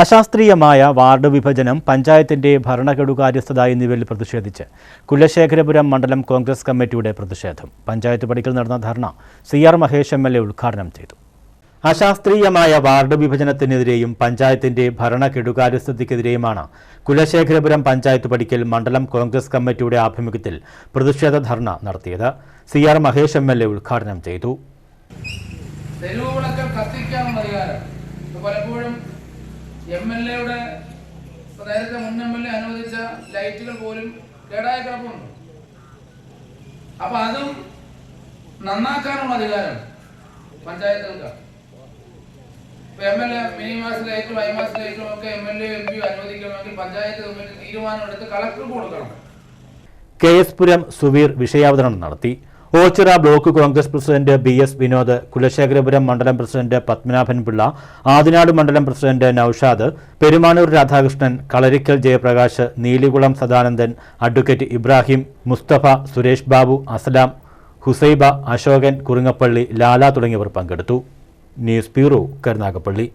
അശാസ്ത്രീയമായ വാർഡ് വിഭജനം പഞ്ചായത്തിന്റെ ഭരണകെടുകാര്യസ്ഥത എന്നിവയിൽ പ്രതിഷേധിച്ച് കുലശേഖരപുരം മണ്ഡലം കോൺഗ്രസ് കമ്മിറ്റിയുടെ പ്രതിഷേധം. പഞ്ചായത്ത് പടിക്കൽ നടന്ന dharna C R Mahesh M L A ഉദ്ഘാടനം ചെയ്തു. അശാസ്ത്രീയമായ വാർഡ് വിഭജനത്തിനെതിരെയും പഞ്ചായത്തിന്റെ ഭരണകെടുകാര്യസ്ഥതയ്ക്കെതിരെയുമാണ് കുലശേഖരപുരം പഞ്ചായത്ത് പടിക്കൽ മണ്ഡലം കോൺഗ്രസ് കമ്മിറ്റിയുടെ ആഭിമുഖ്യത്തിൽ പ്രതിഷേധ ധർണ നടത്തിയത് C R Mahesh M L A ഉദ്ഘാടനം ചെയ്തു. പലപ്പോഴും എം എൽ എയുടെ നേരത്തെ മുൻ എം എൽ എ അനുവദിച്ച ലൈറ്റുകൾ പോലും കേടായ കിടപ്പുണ്ട് അപ്പൊ അതും നന്നാക്കാനുള്ള അധികാരം പഞ്ചായത്തുകൾക്ക് ഇപ്പൊ M L A mini mast ലൈറ്റും ഐ മാസ് ലൈറ്റും ഒക്കെ M L A M P അനുവദിക്കണമെങ്കിൽ panchayat committee തീരുമാനമെടുത്ത് കളക്ടർക്ക് കൊടുക്കണം. കെ എസ് പുരം സുവീർ വിഷയാവതരണം നടത്തി. Ochira block Congress president B S Vinod Kulasekharapuram മണ്ഡലം പ്രസിഡന്റ് പത്മനാഭൻ പിള്ള ആദിനാട് മണ്ഡലം പ്രസിഡന്റ് നൌഷാദ് പെരുമാനൂർ രാധാകൃഷ്ണൻ കളരിക്കൽ ജയപ്രകാശ് നീലികുളം സദാനന്ദൻ അഡ്വക്കേറ്റ് ഇബ്രാഹിം മുസ്തഫ സുരേഷ് ബാബു അസ്ലാം ഹുസൈബ അശോകൻ കുറുങ്ങപ്പള്ളി ലാല തുടങ്ങിയവർ പങ്കെടുത്തു. News bureau Karunagappally.